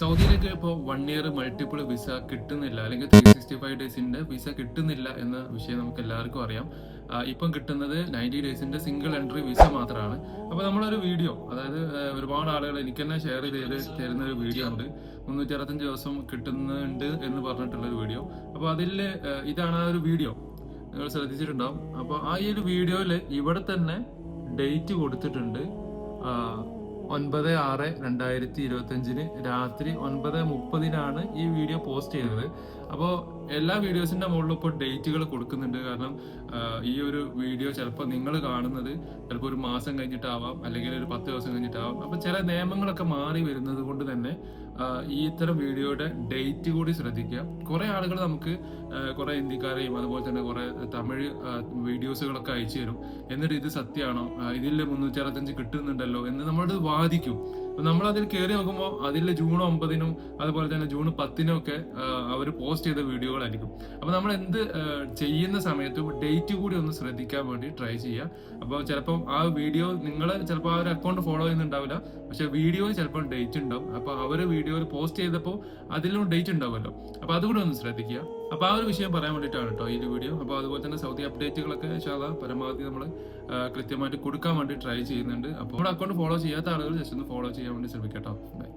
സൗദിയിലേക്ക് ഇപ്പോൾ one year multiple visa കിട്ടുന്നില്ല അല്ലെങ്കിൽ ത്രീ സിക്സ്റ്റി ഫൈവ് ഡേയ്സിന്റെ വിസ കിട്ടുന്നില്ല എന്ന വിഷയം നമുക്ക് എല്ലാവർക്കും അറിയാം. ഇപ്പം കിട്ടുന്നത് നയന്റി ഡേയ്സിന്റെ സിംഗിൾ എൻട്രി വിസ മാത്രമാണ്. അപ്പോൾ നമ്മളൊരു വീഡിയോ അതായത് ഒരുപാട് ആളുകൾ എനിക്ക് തന്നെ ഷെയർ ചെയ്ത് തരുന്ന ഒരു വീഡിയോ ഉണ്ട്. മുന്നൂറ്റി അറുപത്തഞ്ച് ദിവസം കിട്ടുന്നുണ്ട് എന്ന് പറഞ്ഞിട്ടുള്ളൊരു വീഡിയോ അപ്പോൾ അതിൽ ഇതാണ് ആ ഒരു വീഡിയോ നിങ്ങൾ ശ്രദ്ധിച്ചിട്ടുണ്ടാവും. അപ്പോൾ ആ ഈ ഒരു വീഡിയോയിൽ ഇവിടെ തന്നെ ഡേറ്റ് കൊടുത്തിട്ടുണ്ട്. ഒൻപത് ആറ് രണ്ടായിരത്തി ഇരുപത്തഞ്ചിന് രാത്രി ഒൻപത് മുപ്പതിനാണ് ഈ വീഡിയോ പോസ്റ്റ് ചെയ്തത്. അപ്പോൾ എല്ലാ വീഡിയോസിന്റെ മുകളിലും ഇപ്പോൾ ഡേറ്റുകൾ കൊടുക്കുന്നുണ്ട്. കാരണം ഈ ഒരു വീഡിയോ ചിലപ്പോൾ നിങ്ങൾ കാണുന്നത് ചിലപ്പോൾ ഒരു മാസം കഴിഞ്ഞിട്ടാവാം അല്ലെങ്കിൽ ഒരു പത്ത് ദിവസം കഴിഞ്ഞിട്ടാവാം. അപ്പോൾ ചില നിയമങ്ങളൊക്കെ മാറി വരുന്നത് കൊണ്ട് തന്നെ ഈ ഇത്തരം വീഡിയോയുടെ ഡേറ്റ് കൂടി ശ്രദ്ധിക്കുക. കുറേ ആളുകൾ നമുക്ക് കുറേ ഹിന്ദിക്കാരെയും അതുപോലെ തന്നെ കുറേ തമിഴ് വീഡിയോസുകളൊക്കെ അയച്ചു തരും. എന്നിട്ട് ഇത് സത്യമാണോ? ഇതിൽ മുന്നൂറ്റി അറുപത്തഞ്ച് കിട്ടുന്നുണ്ടല്ലോ എന്ന് നമ്മളത് വാദിക്കും. നമ്മൾ അതിൽ കയറി നോക്കുമ്പോൾ അതിൽ ജൂൺ ഒമ്പതിനും അതുപോലെ തന്നെ ജൂൺ പത്തിനും ഒക്കെ അവർ പോസ്റ്റ് ചെയ്ത വീഡിയോകളായിരിക്കും. അപ്പൊ നമ്മൾ എന്ത് ചെയ്യുന്ന സമയത്ത് ഡേറ്റ് കൂടി ഒന്ന് ശ്രദ്ധിക്കാൻ വേണ്ടി ട്രൈ ചെയ്യുക അപ്പോൾ ചിലപ്പോൾ ആ വീഡിയോ നിങ്ങൾ ചിലപ്പോൾ ആ ഒരു അക്കൗണ്ട് ഫോളോ ചെയ്യുന്നുണ്ടാവില്ല. പക്ഷെ വീഡിയോ ചിലപ്പോൾ ഡേറ്റ് ഉണ്ടാവും. അപ്പോൾ അവർ വീഡിയോയിൽ പോസ്റ്റ് ചെയ്തപ്പോൾ അതിലും ഡേറ്റ് ഉണ്ടാവുമല്ലോ. അപ്പോൾ അതുകൂടി ഒന്ന് ശ്രദ്ധിക്കുക. അപ്പോൾ ആ ഒരു വിഷയം പറയാൻ വേണ്ടിയിട്ടാണ് കേട്ടോ ഈ ഒരു വീഡിയോ അപ്പോൾ അതുപോലെ തന്നെ സൗദി അപ്ഡേറ്റുകളൊക്കെ ശാല പരമാവധി നമ്മൾ കൃത്യമായിട്ട് കൊടുക്കാൻ വേണ്ടി ട്രൈ ചെയ്യുന്നുണ്ട്. അപ്പോൾ നമ്മുടെ അക്കൗണ്ട് ഫോളോ ചെയ്യാത്ത ആളുകൾ ജസ്റ്റ് ഒന്ന് ഫോളോ ചെയ്യാൻ വേണ്ടി ശ്രമിക്കട്ടോ ബൈ